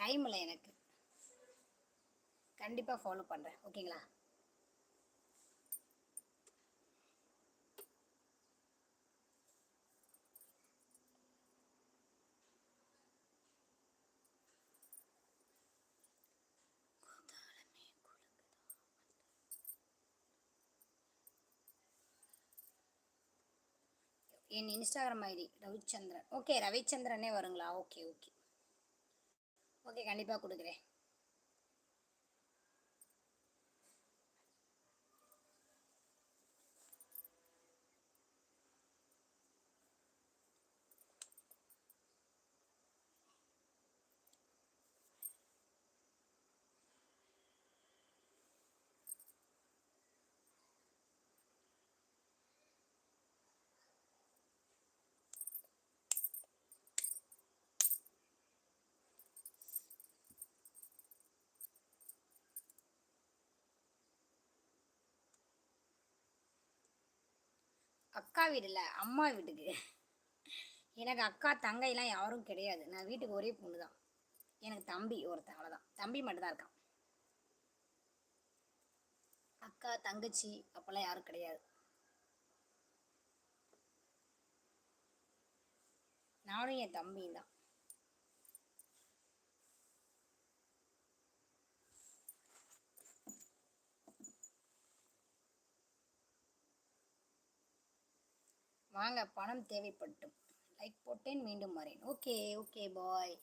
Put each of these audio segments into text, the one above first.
Time இல்லை எனக்கு. கண்டிப்பாக ஃபாலோ பண்ணுறேன் ஓகேங்களா என் இன்ஸ்டாகிராம் ஐடி ரவிச்சந்திரன். ஓகே ரவிச்சந்திரனே வருங்களா? ஓகே ஓகே ஓகே கண்டிப்பாக கொடுக்குறேன். அக்கா வீடு அம்மா வீட்டுக்கு. எனக்கு அக்கா தங்கையெல்லாம் யாரும் கிடையாது. நான் வீட்டுக்கு ஒரே பொண்ணு தான் எனக்கு தம்பி ஒருத்தன் அவ்வளோதான் தம்பி மட்டும்தான் இருக்கான். அக்கா தங்கச்சி அப்போல்லாம் யாரும் கிடையாது. நானும் என் தம்பியும் தான். வாங்க பணம் தேவைப்பட்டும். லைக் போட்டேன் மீண்டும் வரேன். ஓகே ஓகே பாய்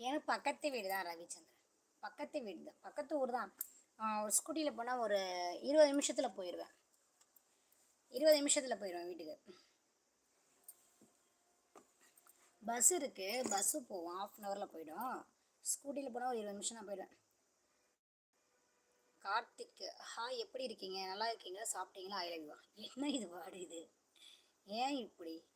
எனக்கு பக்கத்து வீடு தான் ரவிச்சந்திரன். பக்கத்து வீடு தான். பக்கத்து ஊர் தான். ஒரு ஸ்கூட்டியில் போனால் ஒரு இருபது நிமிஷத்தில் போயிடுவேன் இருபது நிமிஷத்தில் போயிடுவேன் வீட்டுக்கு. பஸ் இருக்குது பஸ்ஸு போவோம். ஆஃப் அன் ஹவரில் போயிடும். ஸ்கூட்டியில் போனால் ஒரு இருபது நிமிஷம் நான் போயிடுவேன். கார்த்திக் ஹாய் எப்படி இருக்கீங்க? நல்லா இருக்கீங்களா? சாப்பிட்டீங்களா? ஐ லவ் என்ன இது வாடு இது? ஏன் இப்படி?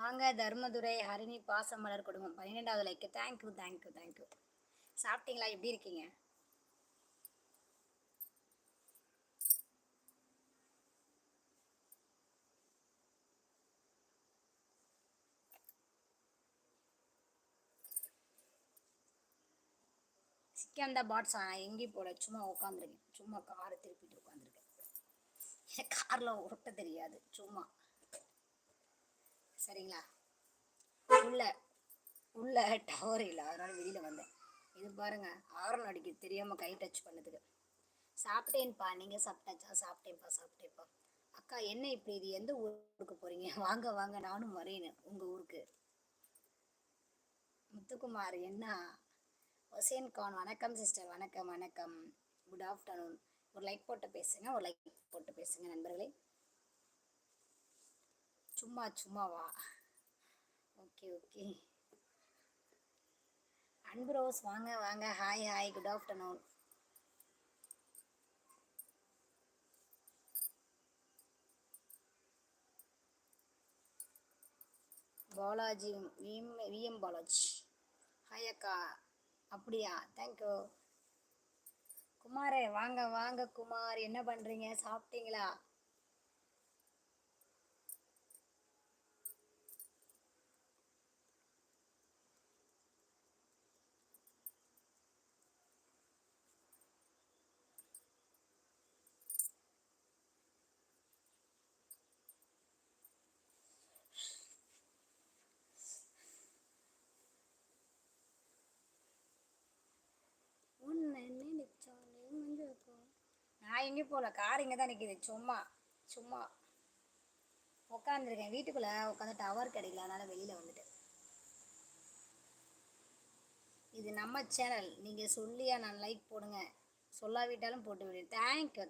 வாங்க தர்மதுரை ஹரிணி பாசமலர் குடும்பம் பன்னிரெண்டாவது லைக்கு தேங்க்யூ தேங்க்யூ தேங்க்யூ சாப்பிட்டீங்களா? எப்படி இருக்கீங்க? சிக்கந்த பாட்ஸ் எங்கேயும் போல. சும்மா உட்காந்துருக்கேன் சும்மா காரை திருப்பிட்டு உட்காந்துருக்கேன் காரில் ஓட்ட தெரியாது. சும்மா. சரிங்களா? உள்ள உள்ள டவர் இல்லை. அதனால வெளியில் வந்தேன். இது பாருங்க ஆரன் அடிக்க தெரியாமல் கை டச் பண்ணதுக்கு. சாப்பிட்டேன்ப்பா. நீங்கள் சாப்பிட்டாச்சா சாப்பிட்டேன்ப்பா சாப்பிட்டேன்ப்பா. அக்கா என்ன இப்படி இது? எந்த ஊருக்கு போகிறீங்க வாங்க வாங்க. நானும் வரேன் உங்கள் ஊருக்கு. முத்துக்குமார் என்ன? ஒசேன் கான். வணக்கம் சிஸ்டர் வணக்கம் வணக்கம். குட் ஆஃப்டர்நூன் ஒரு லைக் போட்டு பேசுங்க. ஒரு லைக் போட்டு பேசுங்க நண்பர்களே. சும்மா சும்மாவா? Okay okay. அன்பு ரோஸ் வாங்க வாங்க. Hi hi good afternoon Balaji V M V M Balaji. Hi அக்கா. அப்படியா? தேங்க்யூ குமாரே வாங்க வாங்க குமார். என்ன பண்ணுறீங்க சாப்பிட்டீங்களா? நான் எங்கேயும் போகல. கார் இங்கே தான் நிற்கிது சும்மா சும்மா. உட்காந்துருக்கேன் வீட்டுக்குள்ளே உட்காந்து டவர் கிடைக்கல. அதனால் வெளியில் வந்துட்டேன். இது நம்ம சேனல் நீங்கள் சொல்லியா நான் லைக் போடுங்க. சொல்லாவிட்டாலும் போட்டு விடு. தேங்க்யூ